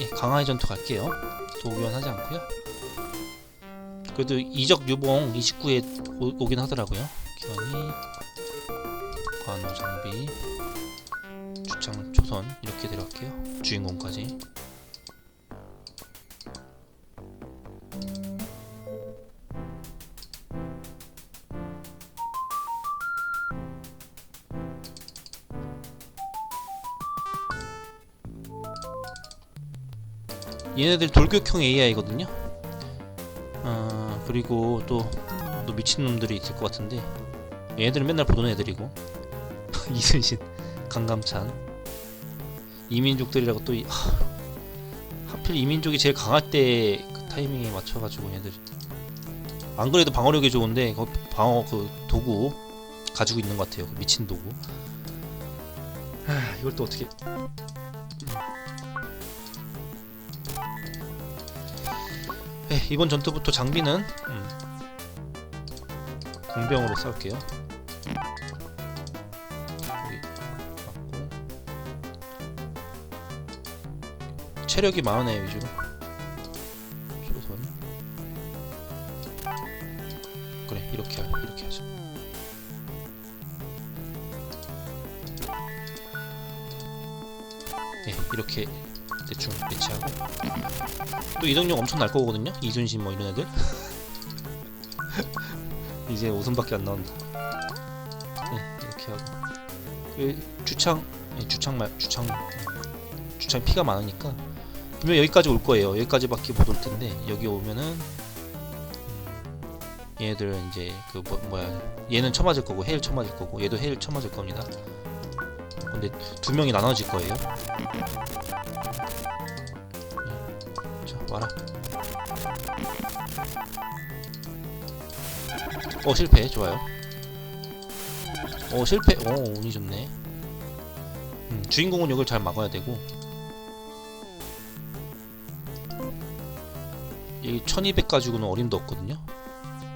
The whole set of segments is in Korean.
예, 강화의 전투 갈게요. 도교환 하지 않고요. 그래도 이적 유봉 29에 오, 오긴 하더라고요. 기원이 관우 장비 주창 초선 이렇게 들어갈게요. 주인공까지. 얘네들 돌격형 AI거든요. 어, 그리고 또, 또 미친놈들이 있을 것 같은데 얘네들은 맨날 보던 애들이고. 이순신, 강감찬. 이민족들이라고 또 이, 하, 하필 이민족이 제일 강할 때 그 타이밍에 맞춰가지고 얘네들. 안 그래도 방어력이 좋은데 그 방어 그 도구 가지고 있는 것 같아요. 그 미친 도구. 아 이걸 또 어떻게 이번 전투부터 장비는 음, 공병으로 맞고. 체력이 애 위주로. 초선. 그래 이렇게 하, 이렇게 하자. 네 이렇게 대충 배치하고 또 이동력 엄청 날 거거든요. 이순신 뭐 이런 애들. 이제 오선밖에 안 나온다. 네, 이렇게 하고 그 주창 네, 주창 말 주창 주창 피가 많으니까 분명 여기까지 올 거예요. 여기까지밖에 못 올 텐데 여기 오면은 음, 얘네들 이제 그 뭐, 뭐야 얘는 쳐맞을 거고 헤일 쳐맞을 거고 얘도 헤일 쳐맞을 겁니다. 근데 두 명이 나눠질 거예요. 어 실패. 좋아요. 어 실패. 오 운이 좋네. 음, 주인공은 여길 잘 막아야 되고. 여기 1200 가지고는 어림도 없거든요.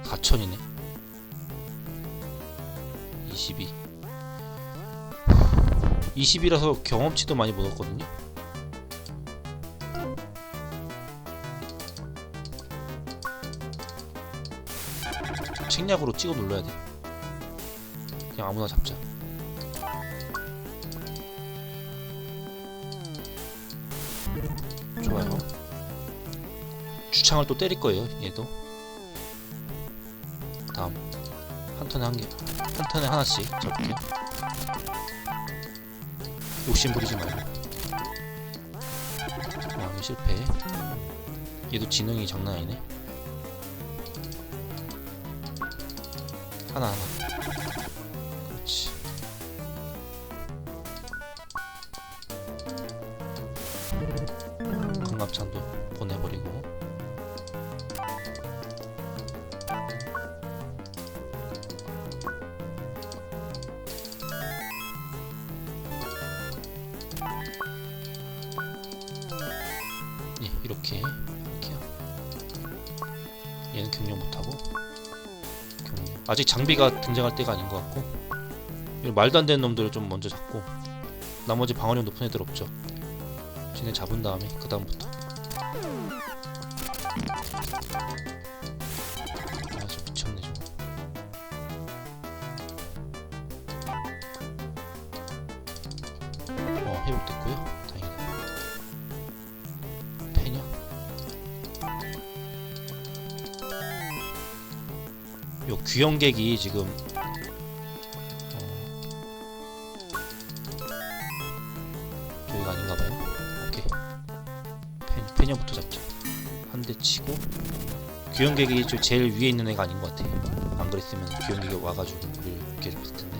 4000이네. 22 20이라서 경험치도 많이 못 얻거든요 책략으로 찍어 눌러야 돼. 그냥 아무나 잡자. 좋아요. 주창을 또 때릴 거예요. 얘도. 다음 한 턴에 한 개, 한 턴에 하나씩 잡을게요. 욕심 부리지 말고. 아, 실패. 얘도 지능이 장난 아니네. 하나 하나. 그렇지. 강갑찬도 보내버리고. 예 이렇게. 이렇게요. 얘는 경력 못하고. 아직 장비가 등장할 때가 아닌 것 같고 이 말도 안 되는 놈들을 좀 먼저 잡고 나머지 방어력 높은 애들 없죠. 쟤네 잡은 다음에 그 다음부터 요 귀형객이 지금 어, 저기가 아닌가봐요. 오케이 페, 페녀부터 잡자. 한 대 치고 귀형객이 저 제일 위에 있는 애가 아닌 것 같아. 안 그랬으면 귀형객이 와가지고 우리를 괴롭힐 텐데.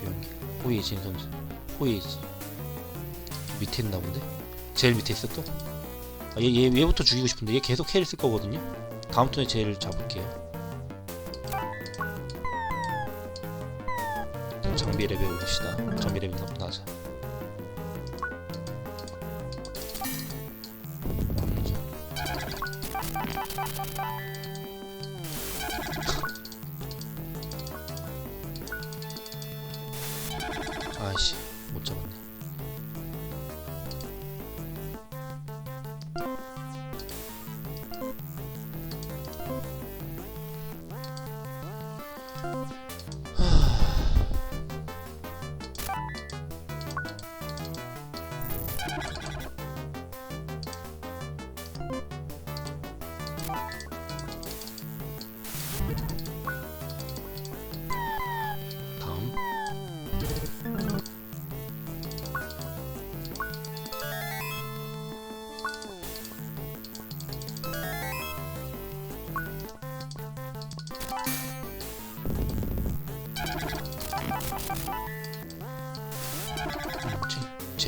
귀형객 호이 진 선수 호이지 밑에 있나 본데? 제일 밑에 있어 또? 아, 얘, 얘 얘부터 죽이고 싶은데 얘 계속 캐를 쓸 거거든요. 다음 턴에 쟤를 잡을게요. 장비 레벨 올립시다. 장비 레벨 너무 낮아.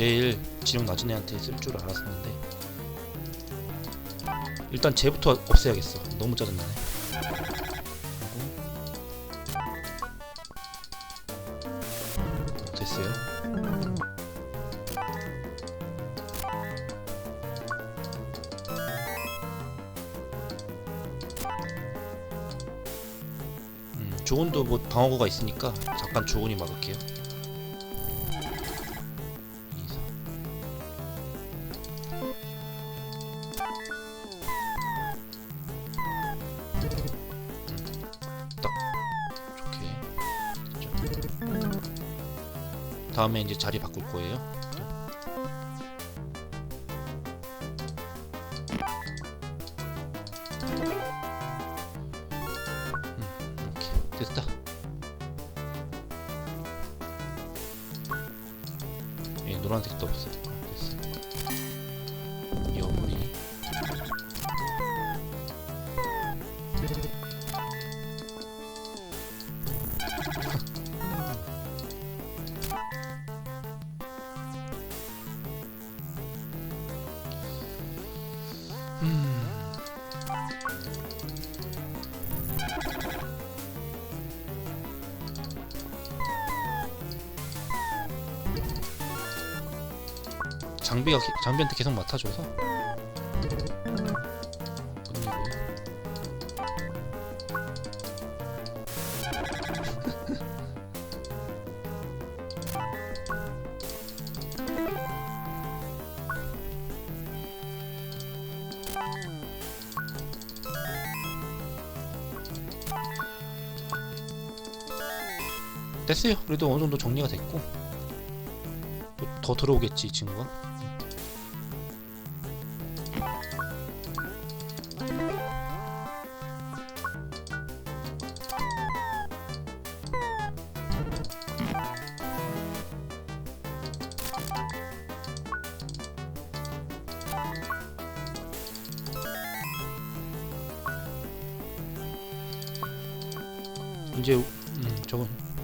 제일 지능 낮은 애한테 쓸 줄 알았었는데 일단 쟤부터 없애야겠어. 너무 짜증나네. 됐어요? 음, 조은도 뭐 방어구가 있으니까 잠깐 조은이 막을게요. 다음에 이제 자리 바꿀 거예요. 장비가 기- 장비한테 계속 맡아줘서 됐어요. 그래도 어느 정도 정리가 됐고 또 더 들어오겠지 이 친구가.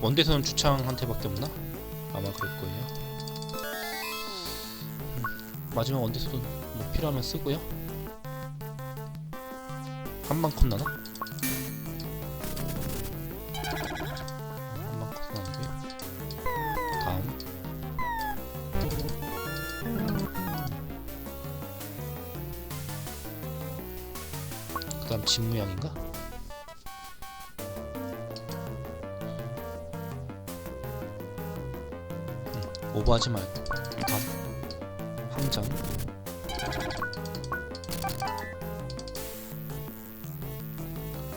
원대선 주창한테밖에 없나? 아마 그럴 거예요. 음, 마지막 원대선도 뭐 필요하면 쓰고요. 한방 컷 나나? 한방 아니고요. 다음 그 다음 진무양인가? 오버하지 말고 다음 함장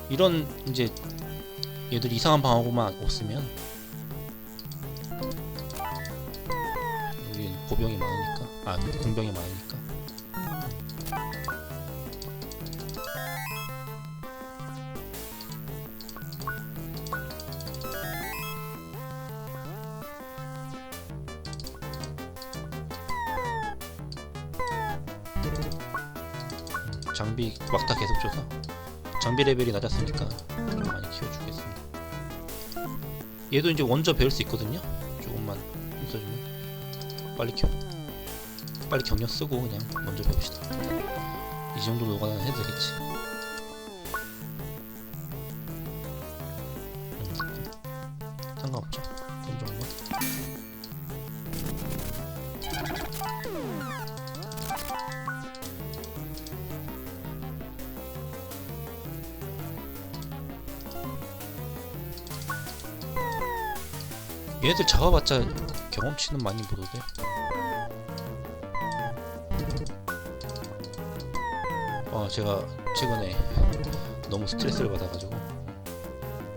이런 이제 얘들 이상한 방어구만 없으면 여기 보병이 많으니까 아 공병이 많으니까 장비 레벨이 낮았으니까 좀 많이 키워주겠습니다. 얘도 이제 원저 배울 수 있거든요. 조금만 있어주면 빨리 키워. 빨리 경력 쓰고 그냥 먼저 배웁시다. 이 정도 노가다는 해도 되겠지. 얘네들 잡아봤자 경험치는 많이 못 오대. 아 제가 최근에 너무 스트레스를 받아가지고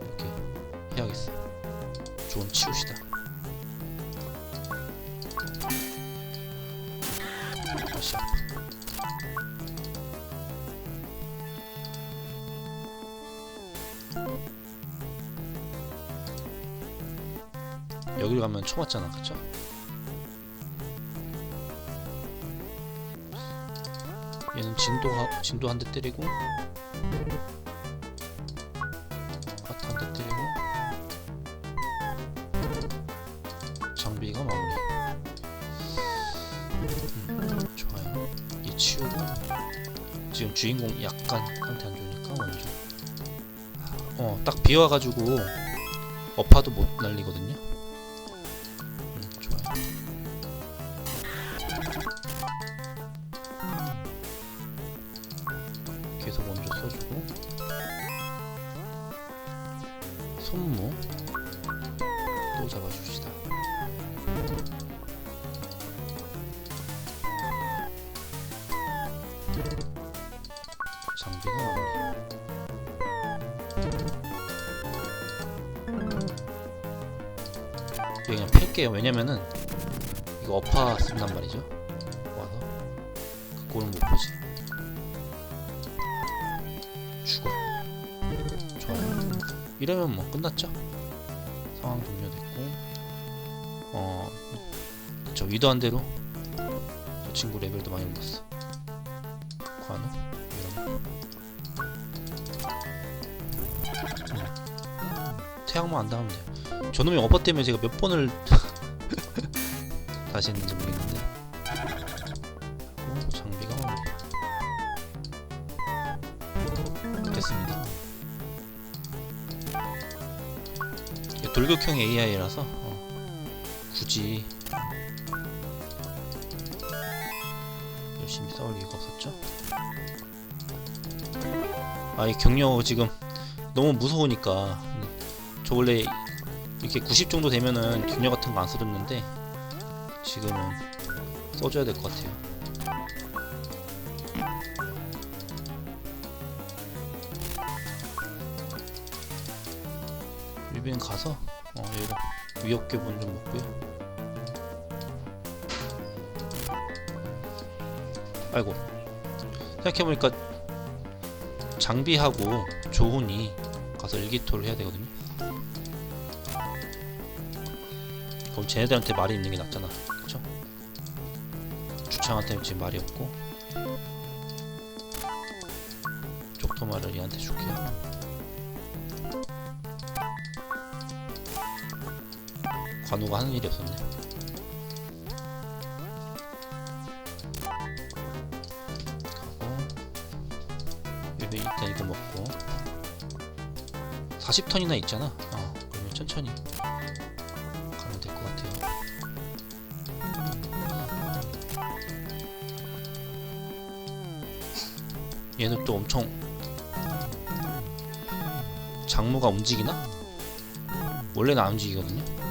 이렇게 해야겠어. 좀 치우시다. 맞잖아, 그쵸? 얘는 진도 하, 진도 한 대 때리고 하트 한 대 때리고 장비가 마무리. 치우고 지금 주인공 약간 상태 안 좋으니까 먼저 어딱 비와가지고 어파도 못 날리거든요 손무 또 잡아줍시다. 장비가 이거 그냥 팰게요. 왜냐면은 이거 쓴단 말이죠. 와서 그 꼴은 못 보지 이러면 뭐 끝났죠. 상황 종료됐고 어 저 위도한 대로 저 친구 레벨도 많이 올랐어. 관우 음. 태양만 안 당하면 돼요. 저놈이 어퍼 때문에 제가 몇 번을 다시 했는지 모르겠는 돌격형 AI라서 어, 굳이 열심히 싸울 이유가 없었죠 아이 경력 지금 너무 무서우니까 저 원래 이렇게 90 정도 되면은 균열 같은 거안 써줬는데 지금은 써줘야 될 것 같아요. 유빈 가서 어 얘가 위협괴분 좀 먹고요. 아이고 생각해보니까 장비하고 조훈이 가서 일기토를 해야 되거든요. 그럼 쟤네들한테 말이 있는 게 낫잖아 그쵸? 주창한테 지금 말이 없고 쪽토마를 얘한테 줄게요 관우가 하는 일이 없었네 가고 여기 일단 이거 먹고 40턴이나 있잖아 어 그러면 천천히 가면 될 것 같아요. 얘는 또 엄청 장무가 움직이나? 원래는 안 움직이거든요.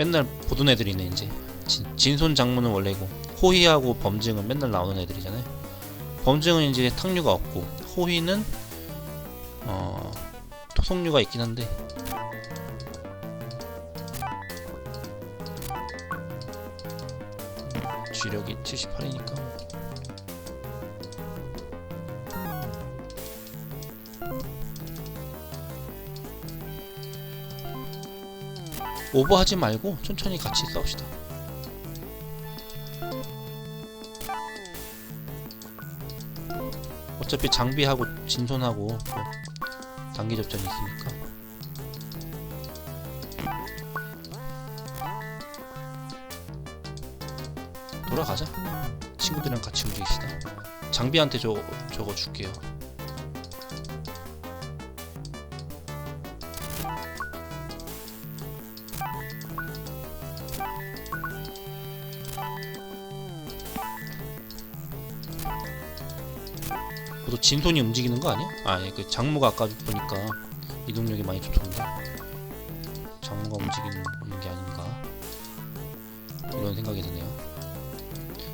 맨날 보던 애들이네 이제. 진, 진손 장무는 원래고 호희하고 범증은 맨날 나오는 애들이잖아요. 범증은 이제 탕류가 없고 호희는 어 토속류가 있긴 한데. 주력이 78이니까 오버하지 말고 천천히 같이 싸웁시다. 어차피 장비하고 진손하고 뭐 단기 접전이 있으니까. 돌아가자. 친구들이랑 같이 움직이시다. 장비한테 저, 저거 줄게요 진손이 움직이는 거 아니야? 아니 그 장무가 아까 보니까 이동력이 많이 좋던데 장무가 움직이는 게 아닌가 이런 생각이 드네요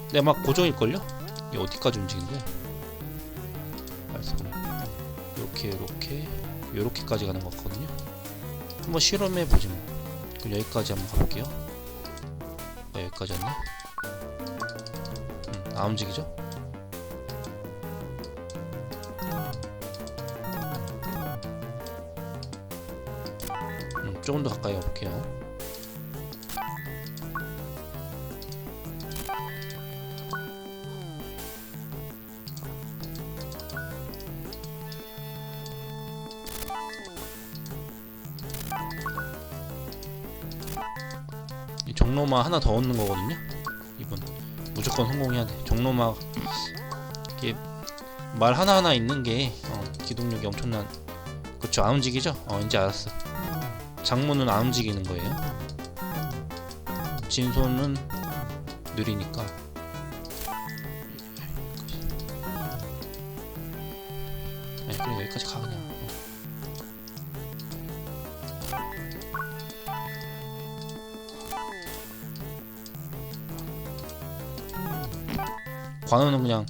근데 막 고정일걸요? 이게 어디까지 움직이는 거야? 말씀 요렇게 요렇게 요렇게까지 가는 것 같거든요 한번 실험해 보지 뭐 그럼 여기까지 한번 가볼게요 아, 여기까지였네 음, 안 움직이죠? 조금 더 가까이 가볼게요. 이 정로마 하나 더 얻는 거거든요? 이분. 무조건 성공해야 돼. 정로마 이게 말 하나하나 있는 게 어, 기동력이 엄청난 그쵸 안 움직이죠? 어 이제 알았어. 장문은 안 움직이는 거예요. 진손은 느리니까. 네, 그래 여기까지 가 그냥. 어. 관우는 그냥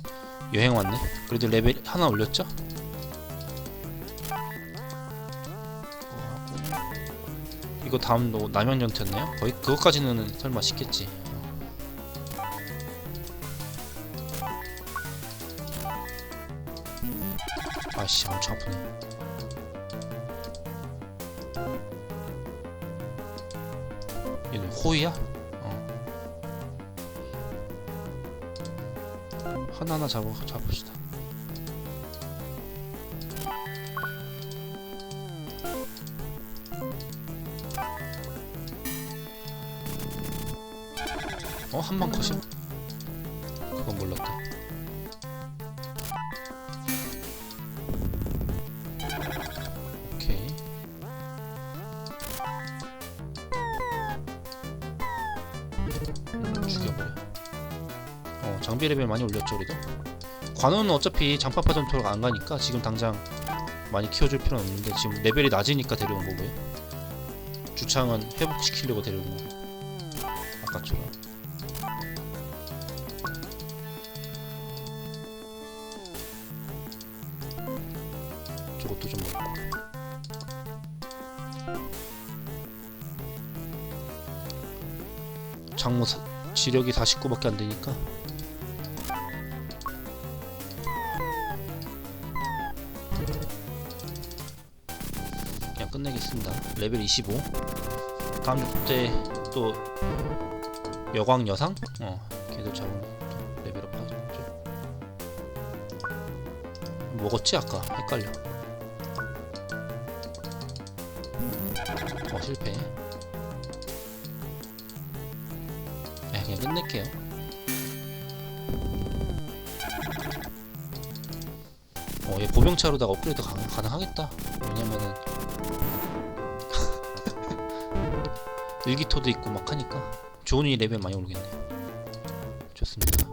여행 왔네. 그래도 레벨 하나 올렸죠? 이거 다음 너 남양 전투였나요? 거의 그것까지는 설마 쉽겠지. 아씨 엄청 아프네. 얘는 호이야? 어. 하나하나 잡아 잡읍시다. 어 한 방 컷이야? 그건 몰랐다. 오케이. 음, 죽여버려. 어 장비 레벨 많이 올렸죠 우리도. 관우는 어차피 장파파 전투로 안 가니까 지금 당장 많이 키워줄 필요는 없는데 지금 레벨이 낮으니까 데려온 거고요. 주창은 회복시키려고 데려온 거고. 아까처럼. 장모 사, 지력이 49밖에 안 되니까 그냥 끝내겠습니다. 레벨 25. 다음 주때 또 여광 여상? 어, 걔도 또 레벨업 하죠. 먹었지 아까 헷갈려. 어 실패. 야 그냥 끝낼게요. 어, 얘 보병차로다가 업그레이드 가, 가능하겠다. 왜냐면은 일기토도 있고 막 하니까 좋은 이 레벨 많이 오르겠네. 좋습니다.